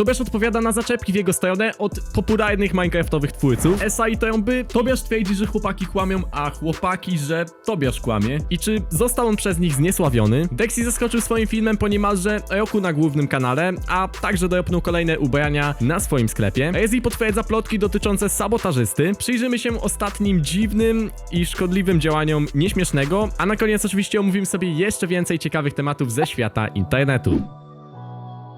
Tobiasz odpowiada na zaczepki w jego stronę od popularnych minecraftowych twórców. Esa i Trąby, Tobiasz twierdzi, że chłopaki kłamią, a chłopaki, że Tobiasz kłamie. I czy został on przez nich zniesławiony? Dexy zaskoczył swoim filmem po niemalże roku na głównym kanale, a także dopnął kolejne ubrania na swoim sklepie. Ezi potwierdza plotki dotyczące sabotażysty. Przyjrzymy się ostatnim dziwnym i szkodliwym działaniom nieśmiesznego, a na koniec oczywiście omówimy sobie jeszcze więcej ciekawych tematów ze świata internetu.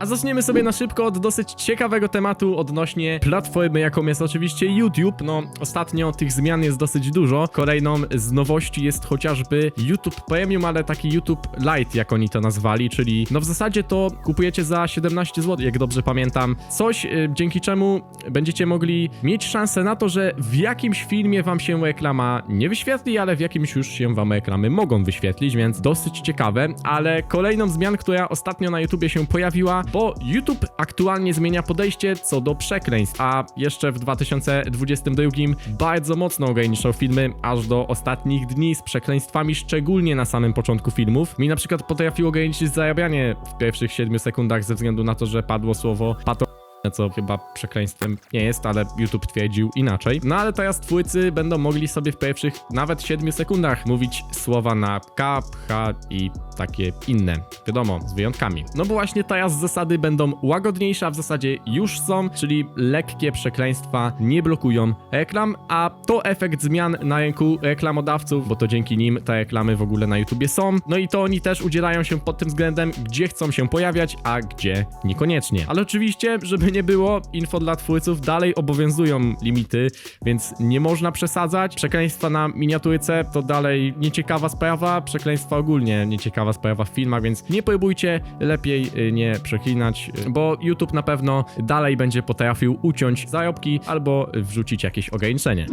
A zaczniemy sobie na szybko od dosyć ciekawego tematu odnośnie platformy, jaką jest oczywiście YouTube. No, ostatnio tych zmian jest dosyć dużo. Kolejną z nowości jest chociażby YouTube Premium, ale taki YouTube Lite, jak oni to nazwali, czyli no w zasadzie to kupujecie za 17 zł, jak dobrze pamiętam. Coś, y, dzięki czemu będziecie mogli mieć szansę na to, że w jakimś filmie wam się reklama nie wyświetli, ale w jakimś już się wam reklamy mogą wyświetlić, więc dosyć ciekawe. Ale kolejną zmian, która ostatnio na YouTubie się pojawiła, bo YouTube aktualnie zmienia podejście co do przekleństw, a jeszcze w 2022 bardzo mocno ograniczał filmy aż do ostatnich dni z przekleństwami, szczególnie na samym początku filmów. Mi na przykład potrafiło ograniczyć zarabianie w pierwszych 7 sekundach ze względu na to, że padło słowo pato co chyba przekleństwem nie jest, ale YouTube twierdził inaczej. No ale teraz twórcy będą mogli sobie w pierwszych nawet 7 sekundach mówić słowa na K, H i takie inne. Wiadomo, z wyjątkami. No bo właśnie teraz zasady będą łagodniejsze, a w zasadzie już są, czyli lekkie przekleństwa nie blokują reklam, a to efekt zmian na rynku reklamodawców, bo to dzięki nim te reklamy w ogóle na YouTubie są. No i to oni też udzielają się pod tym względem, gdzie chcą się pojawiać, a gdzie niekoniecznie. Ale oczywiście, żeby nie było, info dla twórców dalej obowiązują limity, więc nie można przesadzać. Przekleństwa na miniaturce to dalej nieciekawa sprawa, przekleństwa ogólnie nieciekawa sprawa w filmach, więc nie próbujcie, lepiej y, nie przeklinać, y, bo YouTube na pewno dalej będzie potrafił uciąć zarobki albo wrzucić jakieś ograniczenie.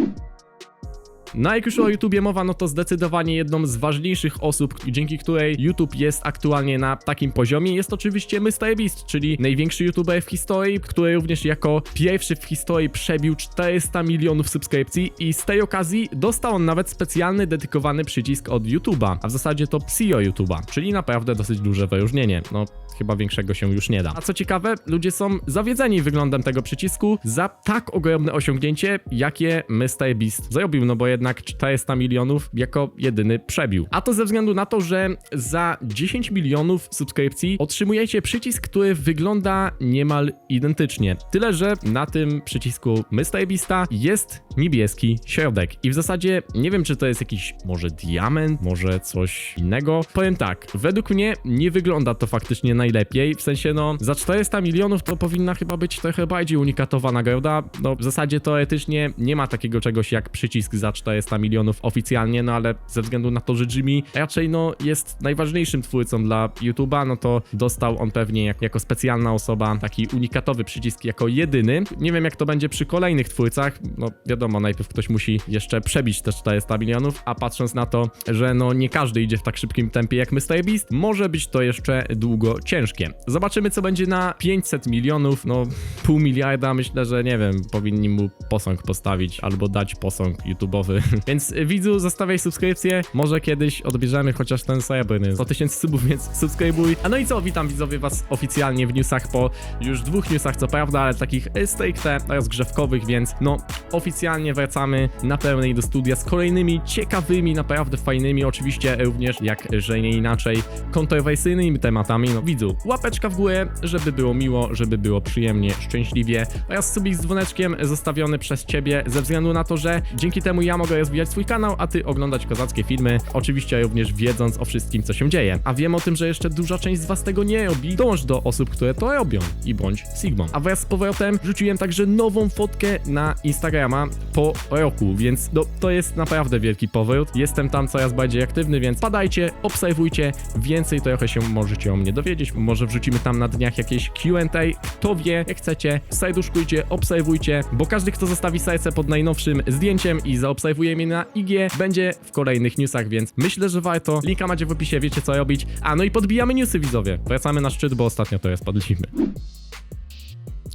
No jak już o YouTubie mowa, no to zdecydowanie jedną z ważniejszych osób, dzięki której YouTube jest aktualnie na takim poziomie, jest oczywiście MrBeast, czyli największy YouTuber w historii, który również jako pierwszy w historii przebił 400 milionów subskrypcji i z tej okazji dostał on nawet specjalny, dedykowany przycisk od YouTuba, a w zasadzie to PSIO YouTuba, czyli naprawdę dosyć duże wyróżnienie. No, chyba większego się już nie da. A co ciekawe, ludzie są zawiedzeni wyglądem tego przycisku za tak ogromne osiągnięcie, jakie MrBeast zrobił, no bo jednak 400 milionów jako jedyny przebił. A to ze względu na to, że za 10 milionów subskrypcji otrzymujecie przycisk, który wygląda niemal identycznie. Tyle, że na tym przycisku MrBeasta jest niebieski środek. I w zasadzie nie wiem, czy to jest jakiś może diament, może coś innego. Powiem tak, według mnie nie wygląda to faktycznie najlepiej. W sensie, no, za 400 milionów to powinna chyba być trochę bardziej unikatowa nagroda. No, w zasadzie teoretycznie nie ma takiego czegoś jak przycisk za 400 milionów oficjalnie, no ale ze względu na to, że Jimmy raczej, no, jest najważniejszym twórcą dla YouTube'a, no to dostał on pewnie jak, jako specjalna osoba taki unikatowy przycisk jako jedyny. Nie wiem, jak to będzie przy kolejnych twórcach. No, wiadomo, najpierw ktoś musi jeszcze przebić te 400 milionów, a patrząc na to, że no nie każdy idzie w tak szybkim tempie jak MrBeast, może być to jeszcze długo ciężkie. Zobaczymy, co będzie na 500 milionów, no pół miliarda, myślę, że nie wiem, powinni mu posąg postawić albo dać posąg YouTube'owy. Więc y, widzu, zostawiaj subskrypcję, może kiedyś odbierzemy chociaż ten srebrny 100 tysięcy subów, więc subskrybuj. A no i co, witam widzowie was oficjalnie w newsach po już dwóch newsach, co prawda, ale takich y, stricte rozgrzewkowych, więc no oficjalnie wracamy na pełnej do studia z kolejnymi ciekawymi, naprawdę fajnymi, oczywiście również, jak że nie inaczej, kontrowersyjnymi tematami. No widzu, łapeczka w górę, żeby było miło, żeby było przyjemnie, szczęśliwie oraz subik z dzwoneczkiem zostawiony przez ciebie ze względu na to, że dzięki temu ja mogę rozwijać swój kanał, a ty oglądać kozackie filmy, oczywiście również wiedząc o wszystkim, co się dzieje. A wiem o tym, że jeszcze duża część z was tego nie robi, dołącz do osób, które to robią i bądź Sigmą. A wraz z powrotem rzuciłem także nową fotkę na Instagrama po roku, więc no, to jest naprawdę wielki powrót. Jestem tam coraz bardziej aktywny, więc padajcie, obserwujcie, więcej trochę się możecie o mnie dowiedzieć. Może wrzucimy tam na dniach jakieś Q&A, kto wie, jak chcecie, serduszkujcie, obserwujcie, bo każdy, kto zostawi serce pod najnowszym zdjęciem i zaobserwuje mnie na IG, będzie w kolejnych newsach, więc myślę, że warto. Linka macie w opisie, wiecie co robić. A no i podbijamy newsy widzowie. Wracamy na szczyt, bo ostatnio to jest padliśmy.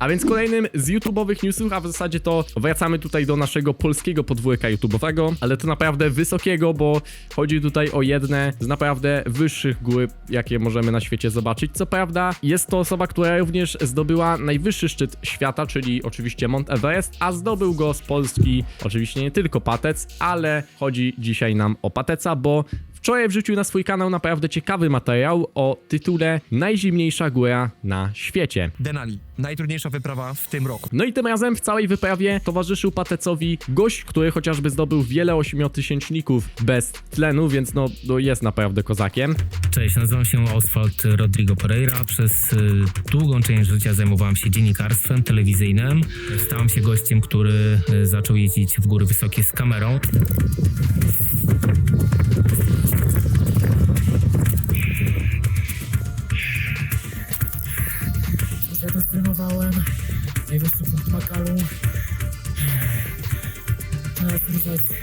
A więc kolejnym z YouTube'owych newsów, a w zasadzie to wracamy tutaj do naszego polskiego podwórka YouTube'owego, ale to naprawdę wysokiego, bo chodzi tutaj o jedne z naprawdę wyższych gór, jakie możemy na świecie zobaczyć. Co prawda, jest to osoba, która również zdobyła najwyższy szczyt świata, czyli oczywiście Mount Everest, a zdobył go z Polski oczywiście nie tylko Patec, ale chodzi dzisiaj nam o Pateca, bo Wczoraj wrzucił na swój kanał naprawdę ciekawy materiał o tytule Najzimniejsza góra na świecie. Denali. Najtrudniejsza wyprawa w tym roku. No i tym razem w całej wyprawie towarzyszył Patecowi gość, który chociażby zdobył wiele ośmiotysięczników bez tlenu, więc no, no jest naprawdę kozakiem. Cześć, nazywam się Oswald Rodrigo Pereira. Przez y, długą część życia zajmowałem się dziennikarstwem telewizyjnym. Stałem się gościem, który y, zaczął jeździć w góry wysokie z kamerą. Najwyższy punkt Makalu. Teraz jest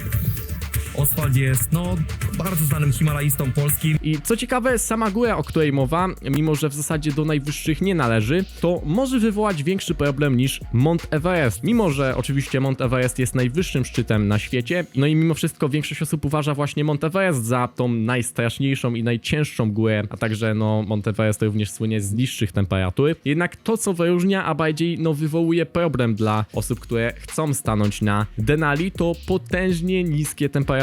Oswald jest, no, bardzo znanym himalaistą polskim. I co ciekawe, sama góra, o której mowa, mimo że w zasadzie do najwyższych nie należy, to może wywołać większy problem niż Mount Everest. Mimo, że oczywiście Mount Everest jest najwyższym szczytem na świecie, no i mimo wszystko większość osób uważa właśnie Mount Everest za tą najstraszniejszą i najcięższą górę, a także no Mount Everest również słynie z niższych temperatur. Jednak to, co wyróżnia, a bardziej no wywołuje problem dla osób, które chcą stanąć na Denali, to potężnie niskie temperatury,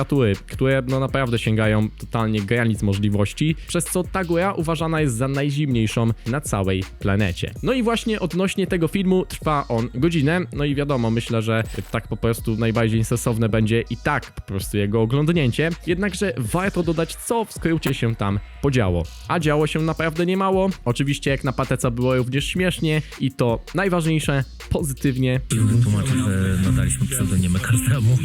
które no naprawdę sięgają totalnie granic możliwości, przez co ta góra uważana jest za najzimniejszą na całej planecie. No i właśnie odnośnie tego filmu trwa on godzinę, no i wiadomo, myślę, że tak po prostu najbardziej sensowne będzie i tak po prostu jego oglądnięcie, jednakże warto dodać, co w skrócie się tam podziało. A działo się naprawdę niemało, oczywiście jak na Pateca było również śmiesznie i to najważniejsze, pozytywnie, Wytłumaczę, że nadaliśmy pseudonimy każdemu.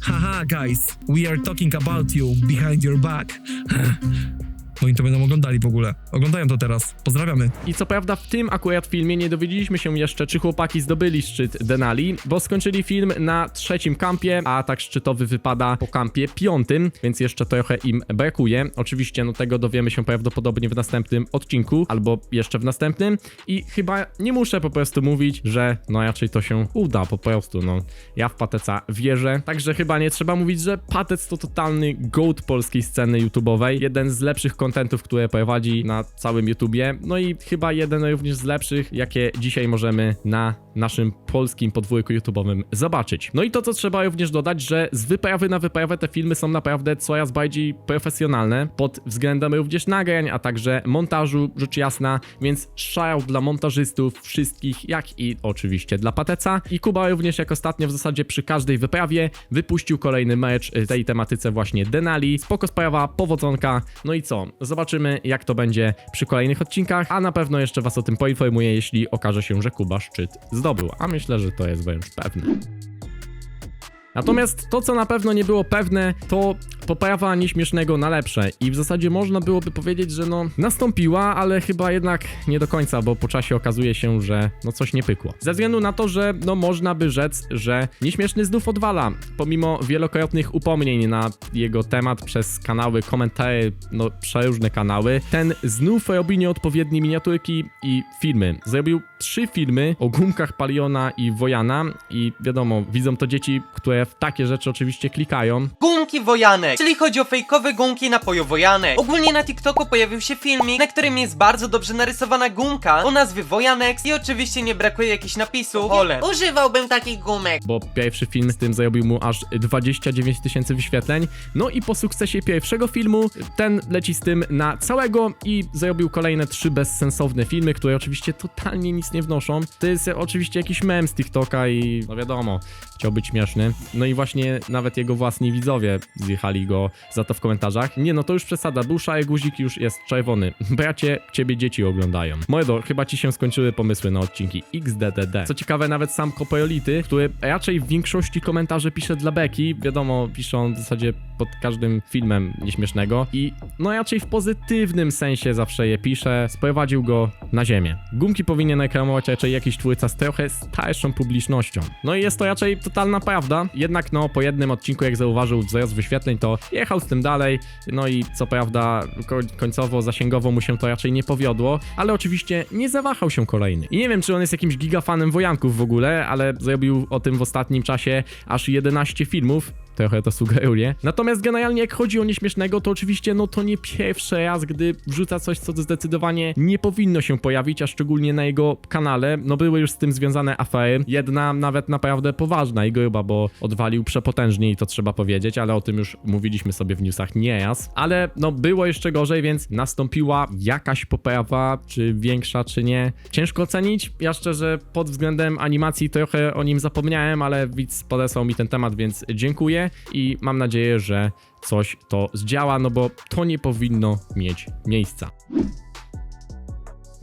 Haha, guys, we are talking about you behind your back. Oni to będą oglądali w ogóle. Oglądają to teraz. Pozdrawiamy. I co prawda w tym akurat filmie nie dowiedzieliśmy się jeszcze, czy chłopaki zdobyli szczyt Denali, bo skończyli film na trzecim kampie, a tak szczytowy wypada po kampie piątym, więc jeszcze trochę im brakuje. Oczywiście no tego dowiemy się prawdopodobnie w następnym odcinku, albo jeszcze w następnym i chyba nie muszę po prostu mówić, że no raczej to się uda po prostu, no. Ja w Pateca wierzę, także chyba nie trzeba mówić, że Patec to totalny goat polskiej sceny YouTube'owej, jeden z lepszych kontentów, które prowadzi na całym YouTubie, no i chyba jeden również z lepszych, jakie dzisiaj możemy na naszym polskim podwórku YouTube'owym zobaczyć. No i to, co trzeba również dodać, że z wyprawy na wyprawę te filmy są naprawdę coraz bardziej profesjonalne pod względem również nagrań, a także montażu, rzecz jasna, więc shoutout dla montażystów wszystkich, jak i oczywiście dla Pateca. I Kuba również jak ostatnio w zasadzie przy każdej wyprawie wypuścił kolejny mecz tej tematyce właśnie Denali. Spoko sprawa, powodzonka. No i co? Zobaczymy jak to będzie przy kolejnych odcinkach, a na pewno jeszcze was o tym poinformuję, jeśli okaże się, że Kuba szczyt zdobył, a myślę, że to jest wręcz pewne. Natomiast to, co na pewno nie było pewne, to poprawa nieśmiesznego na lepsze. I w zasadzie można byłoby powiedzieć, że no nastąpiła, ale chyba jednak nie do końca, bo po czasie okazuje się, że no coś nie pykło. Ze względu na to, że no można by rzec, że nieśmieszny znów odwala, pomimo wielokrotnych upomnień na jego temat przez kanały, komentarze, no przeróżne kanały, ten znów robi nieodpowiednie miniaturki i filmy. Zrobił trzy filmy o gumkach Paliona i Wojana i wiadomo, widzą to dzieci, które w takie rzeczy oczywiście klikają, Gumki Wojanek, czyli chodzi o fejkowe gumki napoju Wojanek. Ogólnie na TikToku pojawił się filmik, na którym jest bardzo dobrze narysowana gumka o nazwie Wojanex i oczywiście nie brakuje jakichś napisów Ole. Używałbym takich gumek. bo pierwszy film z tym zarobił mu aż 29 tysięcy wyświetleń. No i po sukcesie pierwszego filmu ten leci z tym na całego i zarobił kolejne trzy bezsensowne filmy, które oczywiście totalnie nic nie wnoszą. To jest oczywiście jakiś mem z TikToka i no wiadomo, chciał być śmieszny. No i właśnie nawet jego własni widzowie zjechali go za to w komentarzach. Nie no, to już przesada, był szary guzik, już jest czerwony. Bracie, ciebie dzieci oglądają. Moedo, chyba ci się skończyły pomysły na odcinki XDDD. Co ciekawe, nawet sam Kopeolity, który raczej w większości komentarzy pisze dla Beki, wiadomo, piszą w zasadzie pod każdym filmem nieśmiesznego i no raczej w pozytywnym sensie zawsze je pisze, sprowadził go na ziemię. Gumki powinien reklamować raczej jakiś twórca z trochę starszą publicznością. No i jest to raczej totalna prawda, jednak no po jednym odcinku jak zauważył wzrost wyświetleń, to jechał z tym dalej, no i co prawda ko końcowo, zasięgowo mu się to raczej nie powiodło, ale oczywiście nie zawahał się kolejny. I nie wiem, czy on jest jakimś gigafanem wojanków w ogóle, ale zrobił o tym w ostatnim czasie aż 11 filmów, trochę to sugeruje. Natomiast generalnie jak chodzi o nieśmiesznego, to oczywiście no to nie pierwszy raz, gdy wrzuca coś, co zdecydowanie nie powinno się pojawić, a szczególnie na jego kanale. No były już z tym związane afery. Jedna nawet naprawdę poważna i gruba, bo odwalił przepotężnie i to trzeba powiedzieć, ale o tym już mówiliśmy sobie w newsach nieraz. Ale no było jeszcze gorzej, więc nastąpiła jakaś poprawa, czy większa, czy nie. Ciężko ocenić. Ja szczerze pod względem animacji trochę o nim zapomniałem, ale widz podesłał mi ten temat, więc dziękuję i mam nadzieję, że coś to zdziała, no bo to nie powinno mieć miejsca.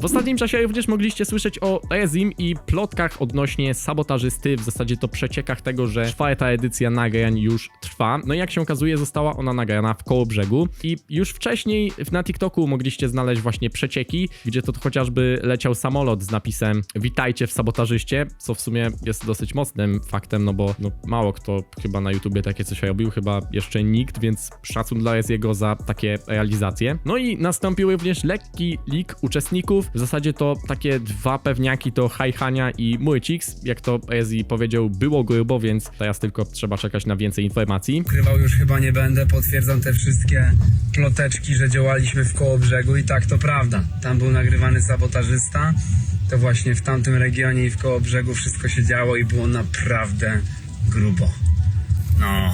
W ostatnim czasie również mogliście słyszeć o Rezim i plotkach odnośnie sabotażysty, w zasadzie to przeciekach tego, że czwarta edycja nagrań już trwa. No i jak się okazuje, została ona nagrana w koło brzegu i już wcześniej na TikToku mogliście znaleźć właśnie przecieki, gdzie to chociażby leciał samolot z napisem Witajcie w sabotażyście, co w sumie jest dosyć mocnym faktem, no bo no, mało kto chyba na YouTubie takie coś robił, chyba jeszcze nikt, więc szacun dla Reziego za takie realizacje. No i nastąpił również lekki leak uczestników, w zasadzie to takie dwa pewniaki to Hajhania i Murcix, jak to Rezi powiedział, było grubo, więc teraz tylko trzeba czekać na więcej informacji. Ukrywał już chyba nie będę, potwierdzam te wszystkie ploteczki, że działaliśmy w koło brzegu i tak to prawda. Tam był nagrywany sabotażysta, to właśnie w tamtym regionie i w koło brzegu wszystko się działo i było naprawdę grubo. No,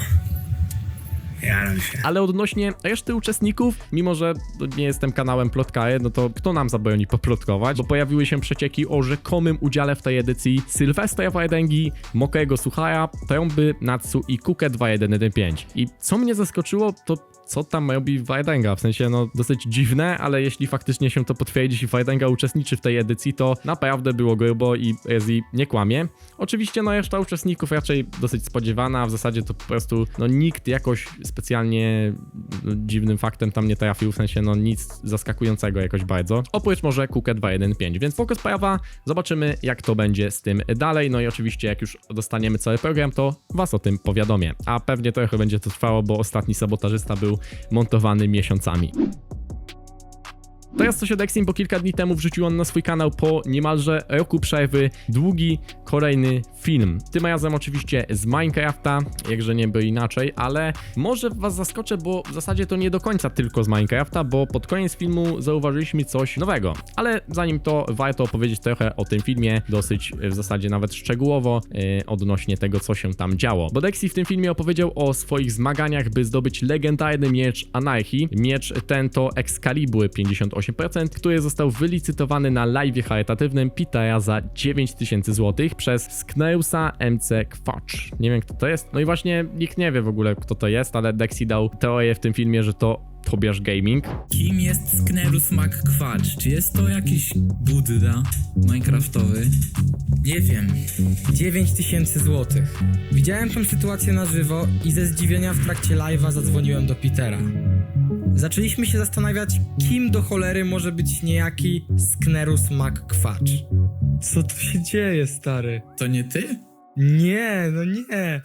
Ale odnośnie reszty uczestników, mimo że nie jestem kanałem Plotkaje, no to kto nam zabroni poplotkować? Bo pojawiły się przecieki o rzekomym udziale w tej edycji Sylwestra Wajdengi, Mokrego Suchara, Trąby, Natsu i Kukę 2115. I co mnie zaskoczyło, to co tam robi Wajdenga, w sensie no dosyć dziwne, ale jeśli faktycznie się to potwierdzi i Wajdenga uczestniczy w tej edycji, to naprawdę było grubo i Rezi nie kłamie. Oczywiście no reszta uczestników raczej dosyć spodziewana, w zasadzie to po prostu no nikt jakoś specjalnie no, dziwnym faktem tam nie trafił, w sensie no nic zaskakującego jakoś bardzo. Oprócz może Kukę 215, więc fokus sprawa, zobaczymy jak to będzie z tym dalej, no i oczywiście jak już dostaniemy cały program, to was o tym powiadomię. A pewnie trochę będzie to trwało, bo ostatni sabotażysta był montowany miesiącami. Teraz coś o Dexim, bo kilka dni temu wrzucił on na swój kanał po niemalże roku przerwy długi, kolejny film. Tym razem oczywiście z Minecrafta, jakże nie by inaczej, ale może was zaskoczę, bo w zasadzie to nie do końca tylko z Minecrafta, bo pod koniec filmu zauważyliśmy coś nowego. Ale zanim to, warto opowiedzieć trochę o tym filmie, dosyć w zasadzie nawet szczegółowo yy, odnośnie tego, co się tam działo. Bo Dexy w tym filmie opowiedział o swoich zmaganiach, by zdobyć legendarny miecz Anarchii. Miecz ten to Excalibur 58%, który został wylicytowany na live charytatywnym Petera za 9000 zł przez Skneusa MC Kwacz. Nie wiem kto to jest. No i właśnie nikt nie wie w ogóle kto to jest, ale Dexy dał teorię w tym filmie, że to Tobiasz Gaming. Kim jest Sknerus McQuatch? Czy jest to jakiś Budda minecraftowy? Nie wiem. 9000 złotych. Widziałem tę sytuację na żywo i ze zdziwienia w trakcie live'a zadzwoniłem do Petera. Zaczęliśmy się zastanawiać, kim do cholery może być niejaki Sknerus McQuatch. Co tu się dzieje, stary? To nie ty? Nie, no nie.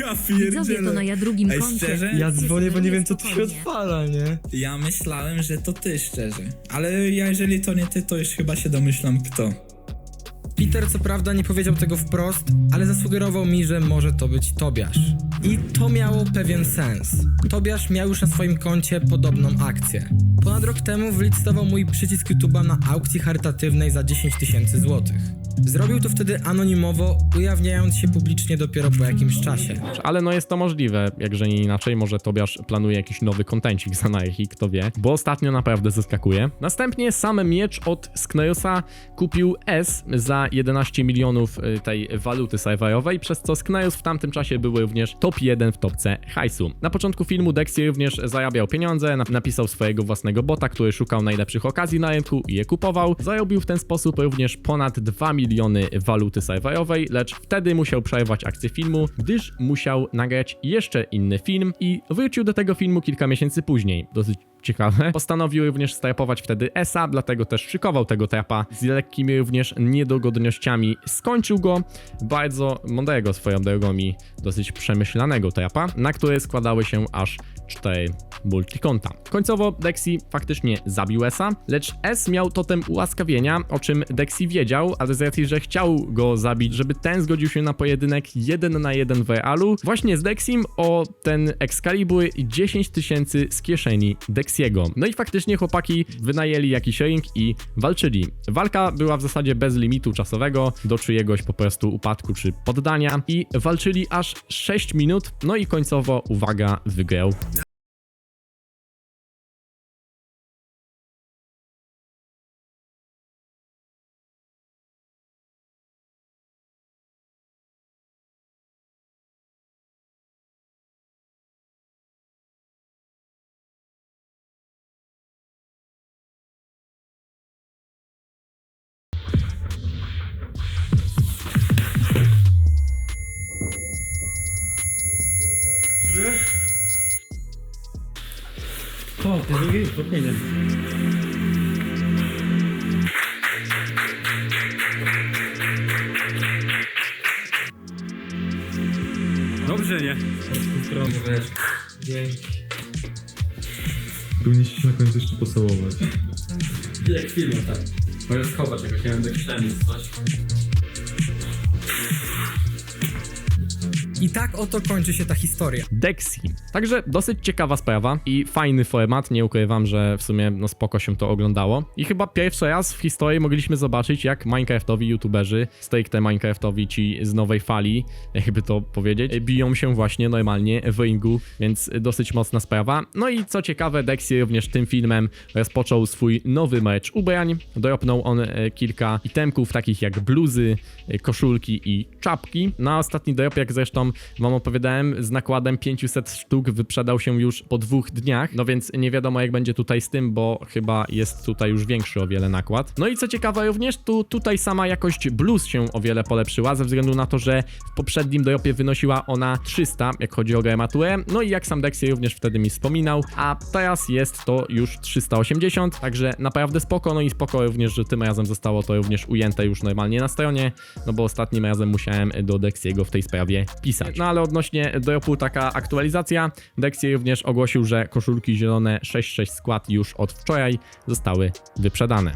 Ja Widzowie to na pierdzielę. ja drugim Ej, koncie. szczerze? Ja dzwonię, bo nie wiem, co tu się odpala, nie? Ja myślałem, że to ty szczerze. Ale ja, jeżeli to nie ty, to już chyba się domyślam kto. Peter co prawda nie powiedział tego wprost, ale zasugerował mi, że może to być Tobiasz. I to miało pewien sens. Tobiasz miał już na swoim koncie podobną akcję. Ponad rok temu wylicytował mój przycisk YouTube'a na aukcji charytatywnej za 10 tysięcy złotych. Zrobił to wtedy anonimowo, ujawniając się publicznie dopiero po jakimś czasie. Ale no jest to możliwe, jakże nie inaczej, może Tobiasz planuje jakiś nowy kontencik z Anarchii, kto wie, bo ostatnio naprawdę zaskakuje. Następnie sam miecz od Skneusa kupił S za 11 milionów y, tej waluty serwerowej, przez co Skneus w tamtym czasie był również top 1 w topce hajsu. Na początku filmu Dexy również zarabiał pieniądze, nap- napisał swojego własnego bota, który szukał najlepszych okazji na rynku i je kupował. Zarobił w ten sposób również ponad 2 miliony waluty serwerowej, lecz wtedy musiał przerwać akcję filmu, gdyż musiał nagrać jeszcze inny film i wrócił do tego filmu kilka miesięcy później. Dosyć ciekawe. Postanowił również strapować wtedy ESA, dlatego też szykował tego trapa z lekkimi również niedogodnościami. Skończył go bardzo mądrego swoją drogą i dosyć przemyślanego trapa, na który składały się aż cztery multikonta. Końcowo Dexy faktycznie zabił Esa, lecz S miał totem ułaskawienia, o czym Dexy wiedział, ale z racji, że chciał go zabić, żeby ten zgodził się na pojedynek 1 na 1 w realu, właśnie z Dexim o ten Excalibur i 10 tysięcy z kieszeni Dexiego. No i faktycznie chłopaki wynajęli jakiś ring i walczyli. Walka była w zasadzie bez limitu czasowego, do czyjegoś po prostu upadku czy poddania i walczyli aż 6 minut, no i końcowo, uwaga, wygrał Dobrze, nie? Powinniście się na końcu jeszcze pocałować. Jak film, tak. Możesz schować jakoś, nie wiem, ten coś. I tak oto kończy się ta historia. Dexy. Także dosyć ciekawa sprawa i fajny format, nie ukrywam, że w sumie no spoko się to oglądało. I chyba pierwszy raz w historii mogliśmy zobaczyć, jak Minecraftowi youtuberzy, stricte Minecraftowi ci z nowej fali, jakby to powiedzieć, biją się właśnie normalnie w ringu, więc dosyć mocna sprawa. No i co ciekawe, Dexy również tym filmem rozpoczął swój nowy mecz ubrań. Doropnął on e, kilka itemków, takich jak bluzy, e, koszulki i czapki. Na ostatni dorop, jak zresztą wam opowiadałem, z nakładem 500 sztuk wyprzedał się już po dwóch dniach, no więc nie wiadomo jak będzie tutaj z tym, bo chyba jest tutaj już większy o wiele nakład. No i co ciekawe również, tu tutaj sama jakość bluz się o wiele polepszyła, ze względu na to, że w poprzednim doropie wynosiła ona 300, jak chodzi o gramaturę, no i jak sam Dexy również wtedy mi wspominał, a teraz jest to już 380, także naprawdę spoko, no i spoko również, że tym razem zostało to również ujęte już normalnie na stronie, no bo ostatnim razem musiałem do Dexiego w tej sprawie pisać. No ale odnośnie dropu taka aktualizacja, Dexy również ogłosił, że koszulki zielone 6.6 skład już od wczoraj zostały wyprzedane.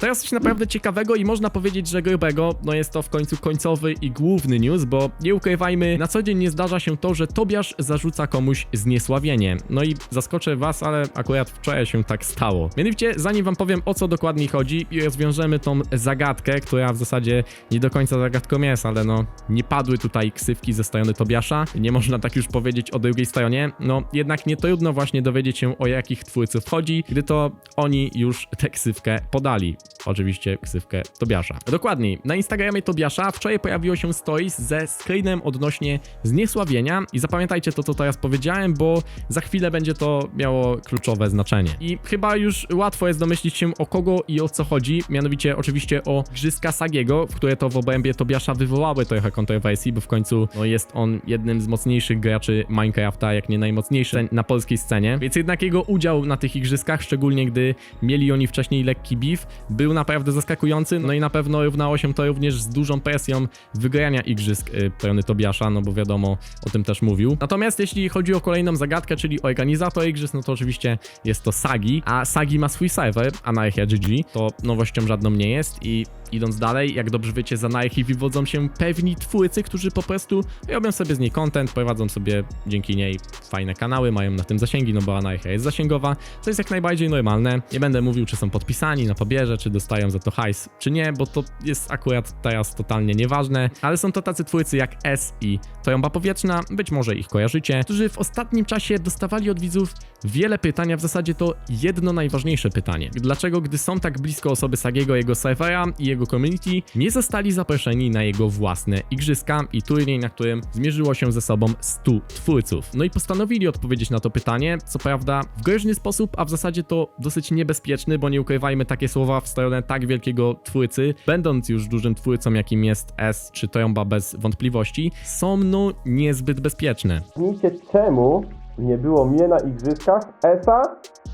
Teraz coś naprawdę ciekawego i można powiedzieć, że grubego, no jest to w końcu końcowy i główny news, bo nie ukrywajmy, na co dzień nie zdarza się to, że Tobiasz zarzuca komuś zniesławienie. No i zaskoczę was, ale akurat wczoraj się tak stało. Mianowicie, zanim wam powiem o co dokładnie chodzi i rozwiążemy tą zagadkę, która w zasadzie nie do końca zagadką jest, ale no nie padły tutaj ksywki ze strony Tobiasza, nie można tak już powiedzieć o drugiej stronie, no jednak nie trudno właśnie dowiedzieć się o jakich twórców chodzi, gdy to oni już tę ksywkę podali. Oczywiście ksywkę Tobiasza. Dokładniej, na Instagramie Tobiasza wczoraj pojawiło się stories ze screenem odnośnie zniesławienia i zapamiętajcie to, co teraz powiedziałem, bo za chwilę będzie to miało kluczowe znaczenie. I chyba już łatwo jest domyślić się o kogo i o co chodzi, mianowicie oczywiście o Grzyska Sagiego, w które to w obrębie Tobiasza wywołały trochę kontrowersji, bo w końcu no, jest on jednym z mocniejszych graczy Minecrafta, jak nie najmocniejszy na polskiej scenie, więc jednak jego udział na tych igrzyskach, szczególnie gdy mieli oni wcześniej lekki beef, był naprawdę zaskakujący, no i na pewno równało się to również z dużą presją wygrania igrzysk y, pełny Tobiasza, no bo wiadomo, o tym też mówił. Natomiast jeśli chodzi o kolejną zagadkę, czyli organizator igrzysk, no to oczywiście jest to Sagi, a Sagi ma swój serwer, Anarchia GG, to nowością żadną nie jest i idąc dalej, jak dobrze wiecie, z Anarchii wywodzą się pewni twórcy, którzy po prostu robią sobie z niej content, prowadzą sobie dzięki niej fajne kanały, mają na tym zasięgi, no bo Anarchia jest zasięgowa, co jest jak najbardziej normalne. Nie będę mówił, czy są podpisani na pobierze, czy dostają za to hajs, czy nie, bo to jest akurat teraz totalnie nieważne, ale są to tacy twórcy jak S i. Trąba Powietrzna, być może ich kojarzycie, którzy w ostatnim czasie dostawali od widzów wiele pytań, a w zasadzie to jedno najważniejsze pytanie. Dlaczego, gdy są tak blisko osoby Sagiego, jego serwera i jego community, nie zostali zaproszeni na jego własne igrzyska i turniej, na którym zmierzyło się ze sobą 100 twórców? No i postanowili odpowiedzieć na to pytanie, co prawda w groźny sposób, a w zasadzie to dosyć niebezpieczny, bo nie ukrywajmy takie słowa w stronę tak wielkiego twórcy, będąc już dużym twórcą, jakim jest S czy Trąba bez wątpliwości, są no niezbyt bezpieczne. Zgadnijcie czemu nie było mnie na igrzyskach ESA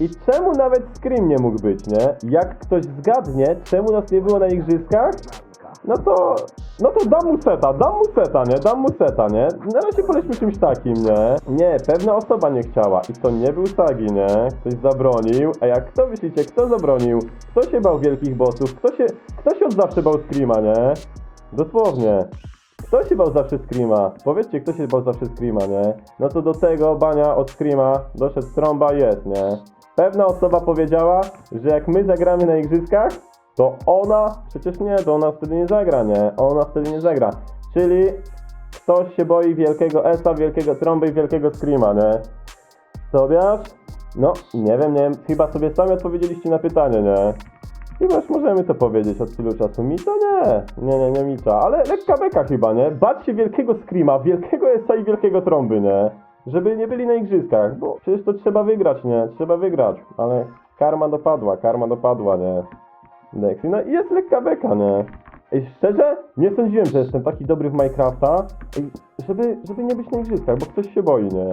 i czemu nawet Scream nie mógł być, nie? Jak ktoś zgadnie, czemu nas nie było na igrzyskach, no to No to dam mu seta, dam mu seta, nie? Dam mu seta, nie? Na razie polećmy czymś takim, nie? Nie, pewna osoba nie chciała i to nie był Sagi, nie? Ktoś zabronił, a jak kto myślicie, kto zabronił? Kto się bał wielkich bossów? Kto się, kto się od zawsze bał Screama, nie? Dosłownie. Kto się bał zawsze Screama? Powiedzcie, kto się bał zawsze Screama, nie? No to do tego bania od Screama doszedł trąba jest, nie? Pewna osoba powiedziała, że jak my zagramy na igrzyskach, to ona, przecież nie, to ona wtedy nie zagra, nie? Ona wtedy nie zagra. Czyli ktoś się boi wielkiego Esa, wielkiego trąby i wielkiego Screama, nie? Tobiasz? No, nie wiem, nie wiem, chyba sobie sami odpowiedzieliście na pytanie, nie? Chyba już możemy to powiedzieć od tylu czasu. Mita nie. Nie, nie, nie Mita. Ale lekka beka chyba, nie? Bać się wielkiego Screama, wielkiego Esa i wielkiego Trąby, nie? Żeby nie byli na igrzyskach, bo przecież to trzeba wygrać, nie? Trzeba wygrać. Ale karma dopadła, karma dopadła, nie? Dexy, no i jest lekka beka, nie? Ej, szczerze, nie sądziłem, że jestem taki dobry w Minecrafta, Ej, żeby, żeby nie być na igrzyskach, bo ktoś się boi, nie?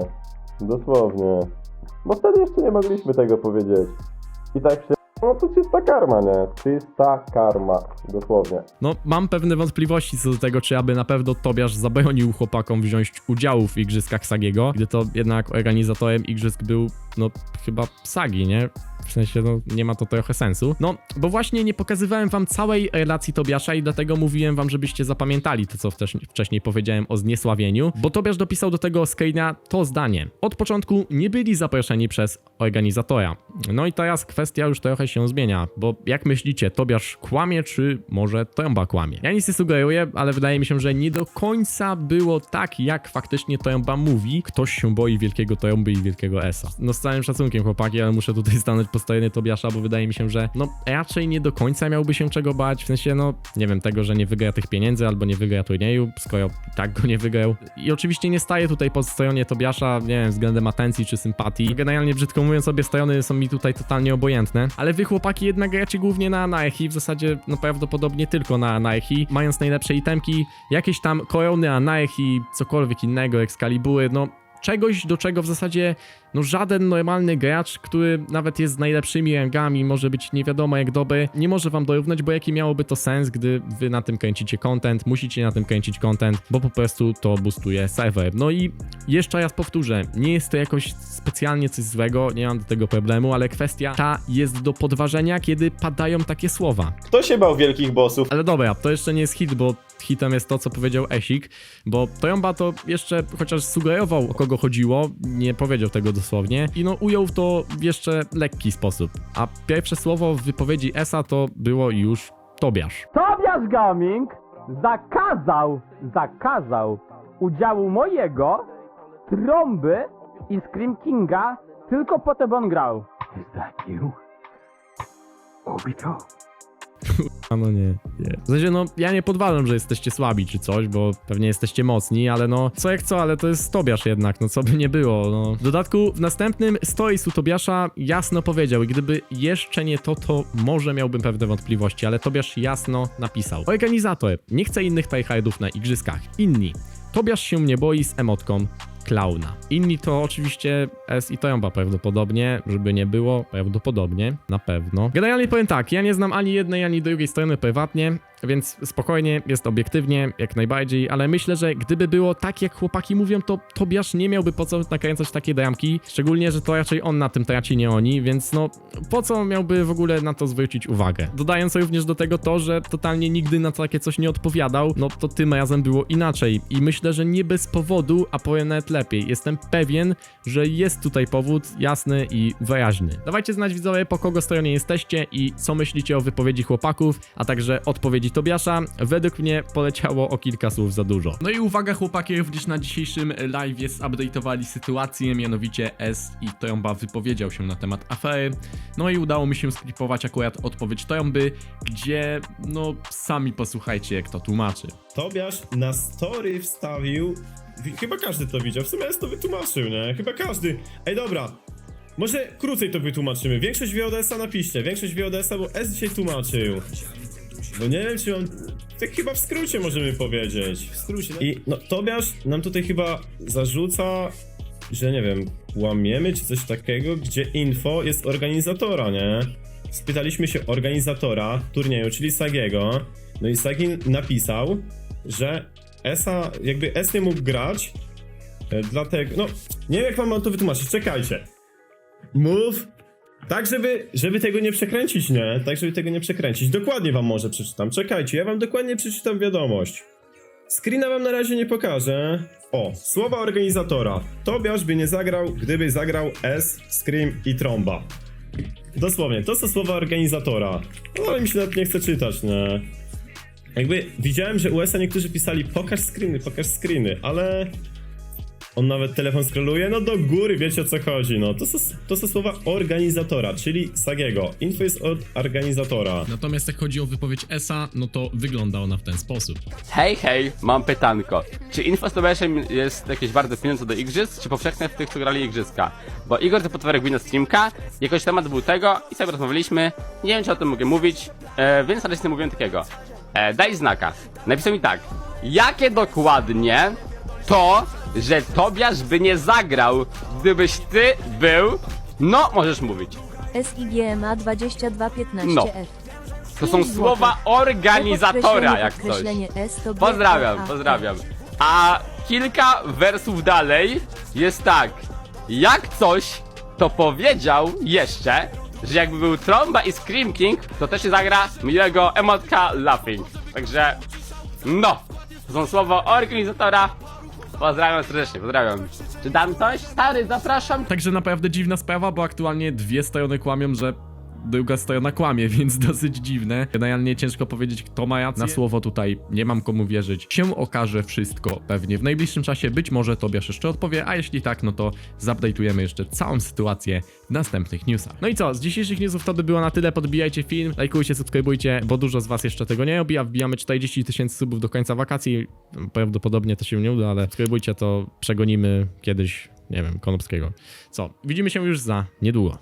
Dosłownie. Bo wtedy jeszcze nie mogliśmy tego powiedzieć. I tak się... No to czysta karma, nie? Czysta karma. Dosłownie. No, mam pewne wątpliwości co do tego, czy aby na pewno Tobiasz zabronił chłopakom wziąć udziału w Igrzyskach Sagiego, gdy to jednak organizatorem Igrzysk był, no, chyba Sagi, nie? W sensie, no, nie ma to trochę sensu. No, bo właśnie nie pokazywałem wam całej relacji Tobiasza i dlatego mówiłem wam, żebyście zapamiętali to, co wcześniej, powiedziałem o zniesławieniu, bo Tobiasz dopisał do tego screena to zdanie. Od początku nie byli zaproszeni przez organizatora. No i teraz kwestia już trochę się zmienia, bo jak myślicie, Tobiasz kłamie, czy może Trąba kłamie? Ja nic nie sugeruję, ale wydaje mi się, że nie do końca było tak, jak faktycznie Trąba mówi. Ktoś się boi wielkiego Trąby i wielkiego Esa. No z całym szacunkiem chłopaki, ale muszę tutaj stanąć po stronie Tobiasza, bo wydaje mi się, że no raczej nie do końca miałby się czego bać, w sensie no nie wiem, tego, że nie wygra tych pieniędzy albo nie wygra turnieju, skoro tak go nie wygrał. I oczywiście nie staję tutaj po stronie Tobiasza, nie wiem, względem atencji czy sympatii. Generalnie brzydko mówiąc, obie strony są mi tutaj totalnie obojętne, ale wy chłopaki jednak gracie głównie na Anaechi, w zasadzie no prawdopodobnie tylko na Anaechi, mając najlepsze itemki, jakieś tam korony Anaechi, cokolwiek innego, Excalibury, no czegoś, do czego w zasadzie no żaden normalny gracz, który nawet jest z najlepszymi rangami, może być nie wiadomo jak dobry, nie może wam dorównać, bo jaki miałoby to sens, gdy wy na tym kręcicie content, musicie na tym kręcić content, bo po prostu to boostuje serwer. No i jeszcze raz powtórzę, nie jest to jakoś specjalnie coś złego, nie mam do tego problemu, ale kwestia ta jest do podważenia, kiedy padają takie słowa. Kto się bał wielkich bossów? Ale dobra, to jeszcze nie jest hit, bo hitem jest to, co powiedział Esik, bo Tromba to jeszcze chociaż sugerował, o kogo chodziło, nie powiedział tego dosłownie i no ujął to w jeszcze lekki sposób. A pierwsze słowo w wypowiedzi Esa to było już Tobiasz. Tobiasz Gaming zakazał, zakazał udziału mojego, trąby i Scream Kinga tylko po to, by on grał. Is that you? Obito? A no nie, nie. W sensie, no, ja nie podważam, że jesteście słabi czy coś, bo pewnie jesteście mocni, ale no, co jak co, ale to jest Tobiasz jednak, no co by nie było, no. W dodatku, w następnym stoisu Tobiasza jasno powiedział, i gdyby jeszcze nie to, to może miałbym pewne wątpliwości, ale Tobiasz jasno napisał. Organizator, nie chce innych tryhardów na igrzyskach. Inni. Tobiasz się nie boi z emotką klauna. Inni to oczywiście S i Trąba prawdopodobnie, żeby nie było, prawdopodobnie, na pewno. Generalnie powiem tak, ja nie znam ani jednej, ani drugiej strony prywatnie, więc spokojnie, jest obiektywnie, jak najbardziej, ale myślę, że gdyby było tak, jak chłopaki mówią, to Tobiasz nie miałby po co nakręcać takie dramki, szczególnie, że to raczej on na tym traci, nie oni, więc no, po co miałby w ogóle na to zwrócić uwagę? Dodając również do tego to, że totalnie nigdy na takie coś nie odpowiadał, no to tym razem było inaczej i myślę, że nie bez powodu, a powiem nawet lepiej. Jestem pewien, że jest tutaj powód jasny i wyraźny. Dawajcie znać widzowie, po kogo stronie jesteście i co myślicie o wypowiedzi chłopaków, a także odpowiedzi Tobiasza. Według mnie poleciało o kilka słów za dużo. No i uwaga chłopaki, również na dzisiejszym live zupdate'owali sytuację, mianowicie S i Trąba wypowiedział się na temat afery. No i udało mi się sklipować akurat odpowiedź Trąby, gdzie no sami posłuchajcie jak to tłumaczy. Tobiasz na story wstawił. Chyba każdy to widział, w sumie jest to wytłumaczył, nie? Chyba każdy. Ej, dobra. Może krócej to wytłumaczymy. Większość wie od S-a napiszcie. Większość wie od S-a, bo S dzisiaj tłumaczył. Bo nie wiem, czy on. Tak chyba w skrócie możemy powiedzieć. W skrócie. I no, Tobiasz nam tutaj chyba zarzuca, że nie wiem, łamiemy czy coś takiego, gdzie info jest organizatora, nie? Spytaliśmy się organizatora turnieju, czyli Sagiego. No i Sagi napisał, że Esa, jakby S nie mógł grać, e, dlatego, no, nie wiem jak wam mam to wytłumaczyć, czekajcie. Mów tak, żeby, żeby tego nie przekręcić, nie? Tak, żeby tego nie przekręcić. Dokładnie wam może przeczytam. Czekajcie, ja wam dokładnie przeczytam wiadomość. Screena wam na razie nie pokażę. O, słowa organizatora. Tobiasz by nie zagrał, gdyby zagrał S, Scream i Tromba. Dosłownie, to są słowa organizatora. No ale mi się nawet nie chce czytać, nie? Jakby widziałem, że USA niektórzy pisali pokaż screeny, pokaż screeny, ale... On nawet telefon scrolluje, no do góry, wiecie o co chodzi, no. To są, to są słowa organizatora, czyli Sagiego. Info jest od organizatora. Natomiast jak chodzi o wypowiedź Esa, no to wygląda ona w ten sposób. Hej, hej, mam pytanko. Czy info z Tobiaszem jest jakieś warte pieniądze do igrzysk, czy powszechne w tych, co grali igrzyska? Bo Igor to potworek na streamka, jakoś temat był tego i sobie rozmawialiśmy, nie wiem czy o tym mogę mówić, e, więc raczej nie mówiłem takiego. E, daj znaka. Napisał mi tak, jakie dokładnie to, że Tobiasz by nie zagrał, gdybyś ty był, no możesz mówić. SIGMA 2215F. No. To są słowa organizatora, jak coś. Pozdrawiam, pozdrawiam. A kilka wersów dalej jest tak. Jak coś, to powiedział jeszcze, że jakby był Tromba i Scream King, to też się zagra miłego emotka Laughing. Także, no. To są słowa organizatora. Pozdrawiam serdecznie, pozdrawiam. Czy dam coś? Stary, zapraszam. Także naprawdę dziwna sprawa, bo aktualnie dwie strony kłamią, że druga strona kłamie, więc dosyć dziwne. Generalnie ciężko powiedzieć, kto ma rację. Na słowo tutaj nie mam komu wierzyć. Się okaże wszystko pewnie w najbliższym czasie. Być może Tobiasz jeszcze odpowie, a jeśli tak, no to zupdate'ujemy jeszcze całą sytuację w następnych newsach. No i co, z dzisiejszych newsów to by było na tyle. Podbijajcie film, lajkujcie, subskrybujcie, bo dużo z was jeszcze tego nie robi, a wbijamy 40 tysięcy subów do końca wakacji. Prawdopodobnie to się nie uda, ale subskrybujcie, to przegonimy kiedyś, nie wiem, Konopskiego. Co, widzimy się już za niedługo.